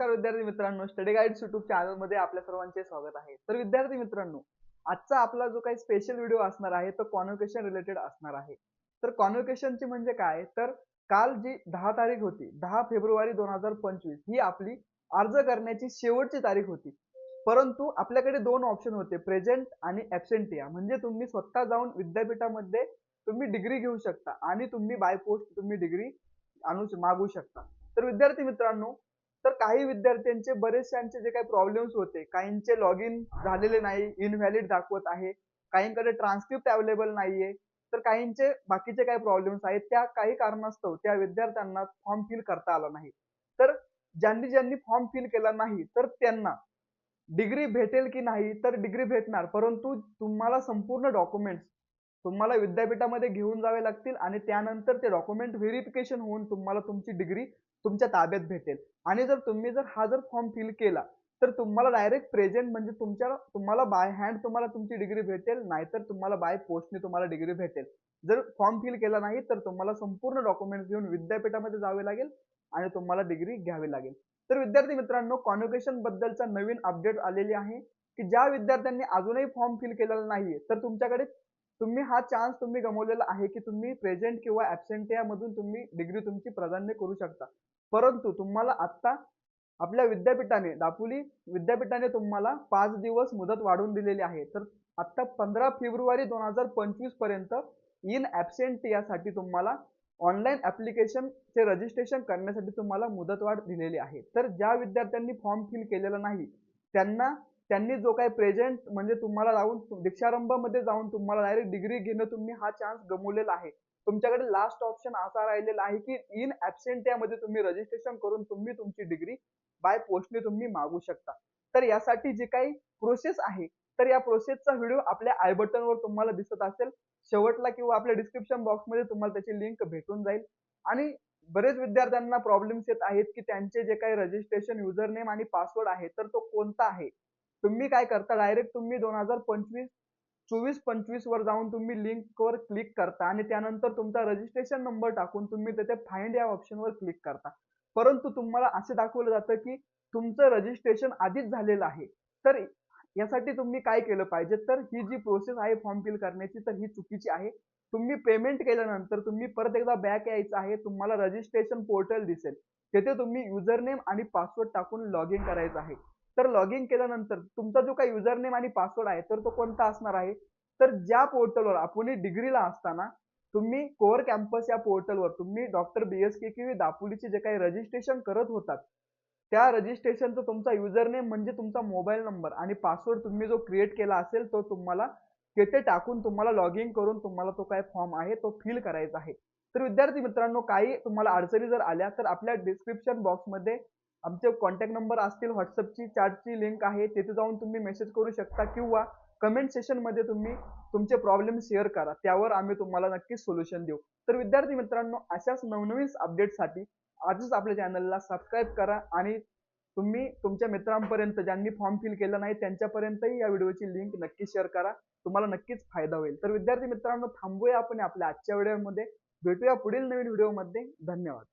नमस्कार विद्यार्थी मित्रांनो स्टडी गाईड्स युट्यूब चॅनलमध्ये आपल्या सर्वांचे स्वागत आहे. तर विद्यार्थी मित्रांनो आजचा आपला जो काही स्पेशल व्हिडिओ असणार आहे तो कॉन्व्होकेशन रिलेटेड असणार आहे. तर कॉन्व्होकेशनची म्हणजे काय? तर काल जी दहा तारीख होती दहा फेब्रुवारी दोन हजार पंचवीस ही आपली अर्ज करण्याची शेवटची तारीख होती. परंतु आपल्याकडे दोन ऑप्शन होते प्रेझेंट आणि ॲबसेंटिया म्हणजे तुम्ही स्वतः जाऊन विद्यापीठामध्ये तुम्ही डिग्री घेऊ शकता आणि तुम्ही बाय पोस्ट तुम्ही डिग्री आणू मागू शकता. तर विद्यार्थी मित्रांनो तर काही विद्यार्थ्यांचे बरेचशांचे जे काही प्रॉब्लेम्स होते काहींचे लॉग इन झालेले नाही इनव्हॅलिड दाखवत आहे काहींकडे ट्रान्सक्रिप्ट अवेलेबल नाहीये तर काहींचे बाकीचे काही प्रॉब्लेम्स आहेत त्या काही कारणास्तव त्या विद्यार्थ्यांना फॉर्म फिल करता आला नाही. तर ज्यांनी ज्यांनी फॉर्म फिल केला नाही तर त्यांना डिग्री भेटेल की नाही तर डिग्री भेटणार परंतु तुम्हाला संपूर्ण डॉक्युमेंट्स तुम्हाला विद्यापीठामध्ये घेऊन जावे लागतील आणि त्यानंतर ते डॉक्युमेंट व्हेरिफिकेशन होऊन तुम्हाला तुमची डिग्री तुमच्या ताब्यात भेटेल. आणि जर तुम्ही जर हा जर फॉर्म फिल केला तर तुम्हाला डायरेक्ट प्रेझेंट म्हणजे तुमच्या तुम्हाला बाय हँड तुम्हाला तुमची डिग्री भेटेल नाहीतर तुम्हाला बाय पोस्टने तुम्हाला डिग्री भेटेल. जर फॉर्म फिल केला नाही तर तुम्हाला संपूर्ण डॉक्युमेंट्स घेऊन विद्यापीठामध्ये जावे लागेल आणि तुम्हाला डिग्री घ्यावी लागेल. तर विद्यार्थी मित्रांनो कॉन्व्होकेशन बद्दलचा नवीन अपडेट आलेली आहे की ज्या विद्यार्थ्यांनी अजूनही फॉर्म फिल केलेला नाहीये तर तुमच्याकडे तुम्ही हा चान्स तुम्ही गमावलेला आहे की तुम्ही प्रेझेंट किंवा ऍबसेंट मधून तुम्ही डिग्री तुमची प्राधान्य करू शकता. परंतु तुम्हाला आता आपल्या विद्यापीठाने दापोली विद्यापीठाने तुम्हाला पाच दिवस मुदत वाढवून दिलेली आहे. तर आता पंधरा फेब्रुवारी दोन हजार पंचवीसपर्यंत इन ॲबसेंटियासाठी तुम्हाला ऑनलाईन चे रजिस्ट्रेशन करण्यासाठी तुम्हाला मुदतवाढ दिलेली आहे. तर ज्या विद्यार्थ्यांनी फॉर्म फिल केलेला नाही त्यांना त्यांनी जो काही प्रेझेंट म्हणजे तुम्हाला जाऊन दीक्षारंभामध्ये जाऊन तुम्हाला डायरेक्ट डिग्री घेणं तुम्ही हा चान्स गमवलेला आहे. तुमच्याकडे लास्ट ऑप्शन असा राहिलेला आहे की इनमध्ये तुम्ही रजिस्ट्रेशन करून तुम्ही तुमची डिग्री बाय पोस्टने तुम्ही मागू शकता. तर यासाठी जे काही प्रोसेस आहे तर या प्रोसेसचा व्हिडिओ आपल्या आय बटनवर तुम्हाला दिसत असेल. शेवटला किंवा आपल्या डिस्क्रिप्शन बॉक्समध्ये तुम्हाला त्याची लिंक भेटून जाईल. आणि बरेच विद्यार्थ्यांना प्रॉब्लेम्स येत आहेत की त्यांचे जे काही रजिस्ट्रेशन युजर नेम आणि पासवर्ड आहे तर तो कोणता आहे? तुम्ही काय करता? डायरेक्ट तुम्ही दोन हजार पंचवीस चोवीस पंचवीस वर जाऊन तुम्ही लिंक वर क्लिक करता आणि त्यानंतर तुमचा रजिस्ट्रेशन नंबर टाकून तुम्ही तिथे फाइंड या ऑप्शन वर क्लिक करता. परंतु तुम्हाला असे दाखवलं जातं की तुमचं रजिस्ट्रेशन आधीच झालेलं आहे. तर यासाठी तुम्ही काय केलं पाहिजे? तर ही जी प्रोसेस आहे फॉर्म फिल करण्याची तर ही चुकीची आहे. तुम्ही पेमेंट केल्यानंतर तुम्ही परत एकदा बॅक यायचं आहे तुम्हाला रजिस्ट्रेशन पोर्टल दिसेल. तिथे तुम्ही युजर नेम आणि पासवर्ड टाकून लॉग इन करायचं आहे. तर लॉग इन केल्यानंतर तुमचा जो काही युजर नेम आणि पासवर्ड आहे तर तो कोणता असणार आहे? तर ज्या पोर्टलवर आपण डिग्रीला असताना तुम्ही कोअर कॅम्पस या पोर्टलवर तुम्ही डॉक्टर बी एस के किंवा दापोलीचे जे काही रजिस्ट्रेशन करत होतात त्या रजिस्ट्रेशनचा तुमचा युजर नेम म्हणजे तुमचा मोबाईल नंबर आणि पासवर्ड तुम्ही जो क्रिएट केला असेल तो तुम्हाला तेथे टाकून तुम्हाला लॉग इन करून तुम्हाला तो काय फॉर्म आहे तो फिल करायचा आहे. तर विद्यार्थी मित्रांनो काही तुम्हाला अडचणी जर आल्या तर आपल्या डिस्क्रिप्शन बॉक्समध्ये आमचे कॉन्टॅक्ट नंबर असतील व्हॉट्सअपची चॅटची लिंक आहे तिथे जाऊन तुम्ही मेसेज करू शकता किंवा कमेंट सेशनमध्ये तुम्ही तुमचे प्रॉब्लेम शेअर करा. त्यावर आम्ही तुम्हाला नक्कीच सोल्युशन देऊ. तर विद्यार्थी मित्रांनो अशाच नवनवीन अपडेटसाठी आजच आपल्या चॅनलला सबस्क्राईब करा आणि तुम्ही तुमच्या मित्रांपर्यंत ज्यांनी फॉर्म फिल केला नाही त्यांच्यापर्यंतही या व्हिडिओची लिंक नक्की शेअर करा. तुम्हाला नक्कीच फायदा होईल. तर विद्यार्थी मित्रांनो थांबूया आपण आपल्या आजच्या व्हिडिओमध्ये भेटूया पुढील नवीन व्हिडिओमध्ये धन्यवाद.